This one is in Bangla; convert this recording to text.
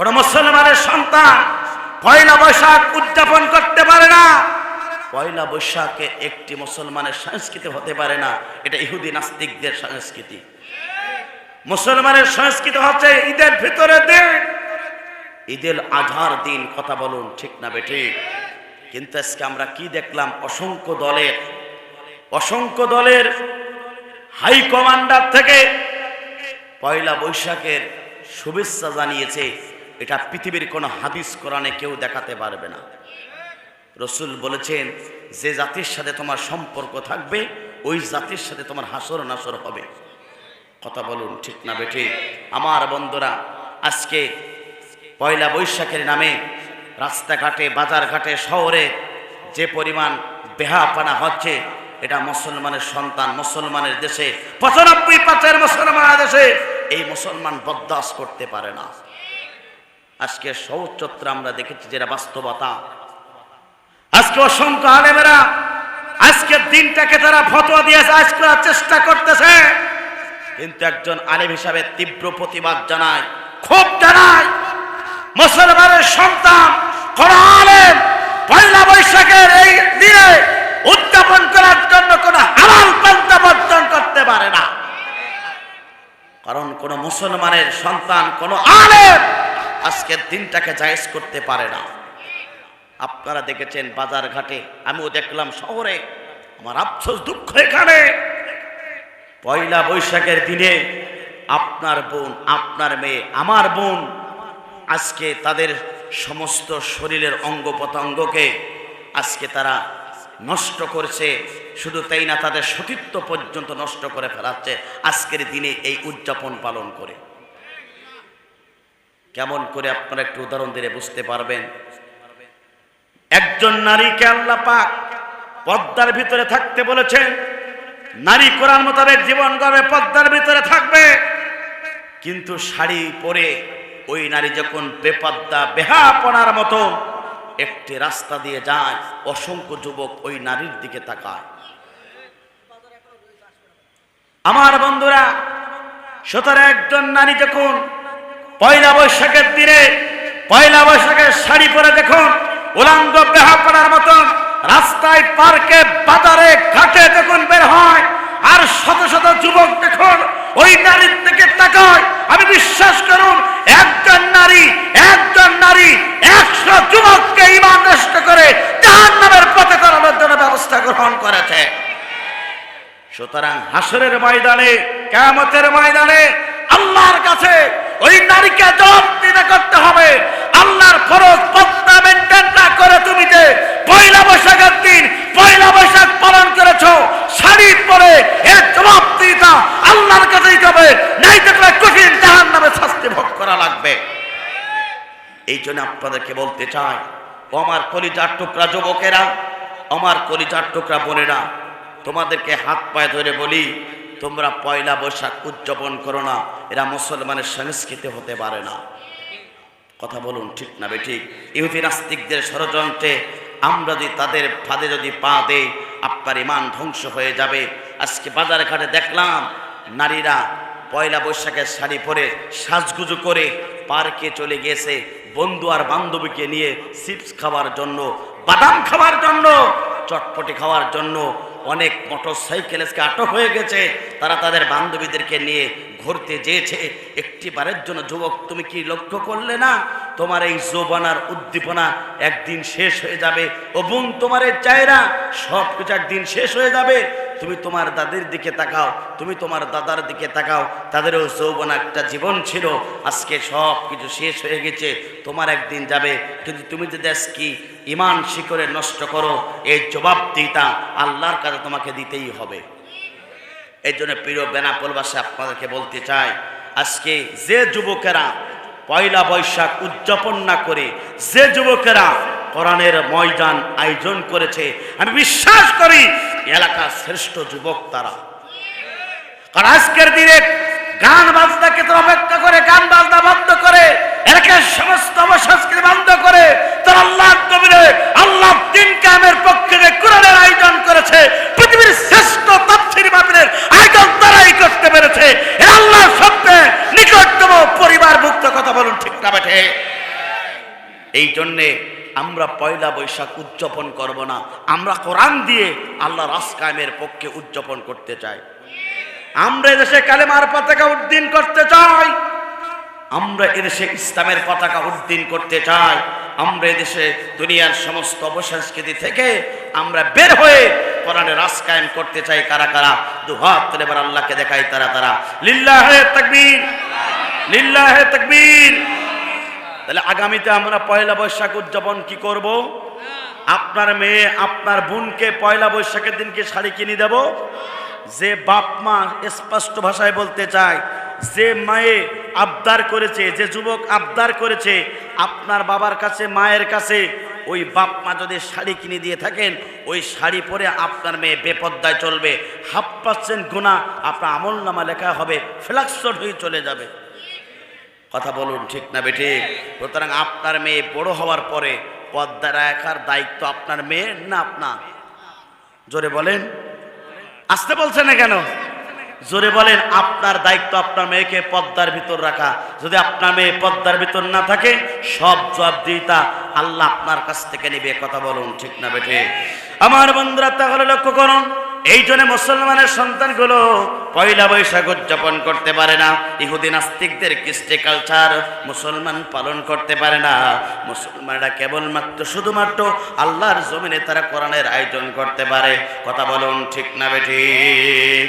কোন মুসলমানের সন্তান পয়লা বৈশাখ উদযাপন করতে পারে না। পয়লা বৈশাখে একটি মুসলমানের সংস্কৃতি হতে পারে না। এটা ইহুদি নাস্তিকদের সংস্কৃতি। মুসলমানের সংস্কৃতি হচ্ছে ঈদের ভিতরে দিন। ঈদের আধার দিন, কথা বলুন, ঠিক না বেঠি কিন্তু আজকে আমরা কি দেখলাম? অসংখ্য দলের অসংখ্য দলের হাই কমান্ডার থেকে পয়লা বৈশাখের শুভেচ্ছা জানিয়েছে। এটা পৃথিবীর কোনো হাদিস কোরআনে কেউ দেখাতে পারবে না। রসুল বলেছেন, যে জাতির সাথে তোমার সম্পর্ক থাকবে, ওই জাতির সাথে তোমার হাসর নাসর হবে। কথা বলুন, ঠিক না বেঠে? আমার বন্ধুরা, আজকে পয়লা বৈশাখের নামে রাস্তাঘাটে, বাজারঘাটে, শহরে যে পরিমাণ বেহাপানা হচ্ছে, এটা মুসলমানের সন্তান, মুসলমানের দেশে, পঁচানব্বই পাঁচের মুসলমানের দেশে এই মুসলমান বরদাস করতে পারে না। আজকে সৌচত্র আমরা দেখেছি যেটা বাস্তবতা। আজকে অসংখ্য আলেমেরা আজকের দিনটাকে তারা ফতোয়া দিয়ে আজ করার চেষ্টা করতেছে। কিন্তু একজন আলেম হিসাবে তীব্র প্রতিবাদ জানায় খুব জানায়। মুসলমানের সন্তান, কোন আলেম পয়লা বৈশাখের এই দিনে উদযাপন করার জন্য কোন হালাল পন্থা বর্জন করতে পারে না। কারণ কোন মুসলমানের সন্তান, কোন আলেম আজকের দিনটাকে জায়েজ করতে পারে না। আপনারা দেখেছেন বাজার ঘাটে, আমিও দেখলাম শহরে, আমার আফসোস দুঃখ এখানে। পয়লা বৈশাখের দিনে আপনার বোন, আপনার মেয়ে, আমার বোন আজকে তাদের সমস্ত শরীরের অঙ্গ প্রত্যঙ্গকে আজকে তারা নষ্ট করছে, শুধু তাই না, তাদের সতীত্ব পর্যন্ত নষ্ট করে ফেলাচ্ছে। আজকের দিনে এই উদযাপন পালন করে। কেমন করে আপনারা একটু উদাহরণ দিলে বুঝতে পারবেন? একজন নারীকে আল্লাহ পাক পদ্মার ভিতরে থাকতে বলেছেন, নারী কোরআন মোতাবেক জীবন গড়ে পদ্মার ভিতরে থাকবে। কিন্তু শাড়ি পরে ওই নারী যখন বেপদ্দা বেহাপনার মতো একটি রাস্তা দিয়ে যায়, অসংখ্য যুবক ওই নারীর দিকে তাকায়। আমার বন্ধুরা, সুতরাং একজন নারী যখন পয়লা বৈশাখের দিনে, পয়লা বৈশাখের শাড়ি পরে দেখুন, উলাঙ্গ বেহাপনার মতন রাস্তায়, পার্কে, বাজারে, ঘাটে যখন বের হয়। আর শত শত যুবক দেখুন, ওই নারীর দিকে তাকায়। আমি বিশ্বাস করুন, একজন নারী একজন নারী, একশো যুবককে ইমান নষ্ট করে জাহান নামের পথে চালানোর জন্য ব্যবস্থা গ্রহণ করেছে। সুতরাং হাসরের ময়দানে কেমতের ময়দানে আল্লাহর কাছে ওই নারীকে দিতে করতে হবে। আল্লাহর ফরজ পত্তা মেনটেন না করে তুমি যে পয়লা বৈশাখের দিন, পয়লা বৈশাখ পালন করেছ শাড়ি পরে এর জবাব দিতা আল্লাহর কাছে দিতে হবে নাই দেখলে কঠিন জাহান নামে শাস্তি ভোগ করা লাগবে। এই জন্য আপনাদেরকে বলতে চাই আমার কলিজার টুকরা যুবকেরা আমার কলিজার টুকরা বোনেরা, তোমাদেরকে হাত পায়ে ধরে বলি তোমরা পয়লা বৈশাখ উদযাপন করো না, এরা মুসলমানের সংস্কৃতি হতে পারে না। কথা বলুন ঠিক না বেঠিক ইহুদি নাস্তিকদের ষড়যন্ত্রে আমরা যদি তাদের ফাঁদে যদি পা দেই, আপনার ইমান ধ্বংস হয়ে যাবে। আজকে বাজার ঘাটে দেখলাম, নারীরা পয়লা বৈশাখের শাড়ি পরে সাজগুজু করে পার্কে চলে গিয়েছে, বন্ধু আর বান্ধবীকে নিয়ে চিপস খাওয়ার জন্য, বাদাম খাওয়ার জন্য, চটপটি খাওয়ার জন্য অনেক মোটর সাইকেল আজকে আটক হয়ে গেছে। তারা তাদের বান্ধবীদেরকে নিয়ে ঘুরতে যেয়েছে। একটি বারের জন্য, যুবক, তুমি কি লক্ষ্য করলে না? তোমার এই যৌবনার উদ্দীপনা একদিন শেষ হয়ে যাবে। বোন, তোমার এই চায়রা সব কিছু একদিন শেষ হয়ে যাবে। তুমি তোমার দাদির দিকে তাকাও, তুমি তোমার দাদার দিকে তাকাও, তাদেরও যৌবন একটা জীবন ছিল, আজকে সব কিছু শেষ হয়ে গেছে, তোমার একদিন যাবে, কিন্তু তুমি যদি আজকে ইমান শিকরে নষ্ট করো, এই জবাব দিতা আল্লাহর কাছে তোমাকে দিতেই হবে। এই জন্য প্রিয় বেনাপোলবাসী আপনাদেরকে বলতে চাই, আজকে যে যুবকেরা পয়লা বৈশাখ উদযাপন না করে, যে যুবকেরা কোরআনের ময়দান আয়োজন করেছে। আমি বিশ্বাস করি, এলাকার শ্রেষ্ঠ যুবক তারা। কারণ আজকের দিনে গান বাজনাকে তো অপেক্ষা করে, গান বাজনা বন্ধ করে, এলাকার সমস্ত অবসংস্কৃতি বন্ধ করে, তারা আল্লাহ কবিরে আল্লাহ দিন কামের পক্ষে কোরআনের আয়োজন করেছে, পৃথিবীর শ্রেষ্ঠ তাফসীর মাহফিলের আয়োজন তারাই করতে পেরেছে। আল্লাহ সবচেয়ে নিকটতম পরিবার মুক্ত কথা বলুন ঠিক না বেঠে? এই জন্যে আমরা পয়লা বৈশাখ উদযাপন করব না। আমরা কোরআন দিয়ে আল্লাহ রাস কায়েমের পক্ষে উদযাপন করতে চাই। আমরা এদেশে কালেমার পতাকা উদ্দিন করতে চাই। আমরা এদেশে ইসলামের পতাকা উদ্দিন করতে চাই। আমরা এদেশে দুনিয়ার সমস্ত অবসংস্কৃতি থেকে আমরা বের হয়ে কোরআনে রাস কায়েম করতে চাই কারা কারা? দু হাত আল্লাহকে দেখাই তারা তারা। লিল্লাহে তাকবীর। লিল্লাহে তাকবীর। তাহলে আগামীতে আমরা পয়লা বৈশাখ উদযাপন কি করব? আপনার মেয়ে আপনার বোনকে পয়লা বৈশাখের দিনকে শাড়ি কিনে দেব? যে বাপ মা স্পষ্ট ভাষায় বলতে চায় যে মায়ে আবদার করেছে যে যুবক আবদার করেছে আপনার বাবার কাছে মায়ের কাছে ওই বাপ মা যদি শাড়ি কিনে দিয়ে থাকেন ওই শাড়ি পরে আপনার মেয়ে বেপদ্দায় চলবে। হাফ পার্সেন্ট গুণা আপনার আমল নামা লেখা হবে ফ্লাক্সড হয়ে চলে যাবে। কথা বলুন, ঠিক না বেঠে সুতরাং আপনার মেয়ে বড় হওয়ার পরে পদ্মা রাখার দায়িত্ব আপনার মেয়ের না আপনার? জোরে বলেন। আসতে বলছে না কেন? জোরে বলেন, আপনার দায়িত্ব আপনার মেয়েকে পদ্মার ভিতর রাখা। যদি আপনার মেয়ে পদ্মার ভিতর না থাকে, সব জবাবদিহিতা আল্লাহ আপনার কাছ থেকে নেবে, কথা বলুন, ঠিক না বেঠে আমার বন্ধুরা, তাহলে লক্ষ্য করুন এই জন্য মুসলমানের সন্তানগুলো পয়লা বৈশাখ উদযাপন করতে পারে না। ইহুদি নাস্তিকদের কৃষ্টি কালচার মুসলমান পালন করতে পারে না। মুসলমানরা কেবলমাত্র, শুধুমাত্র আল্লাহর জমিনে তারা কোরআনের আয়োজন করতে পারে। কথা বলুন ঠিক না বেঠিক?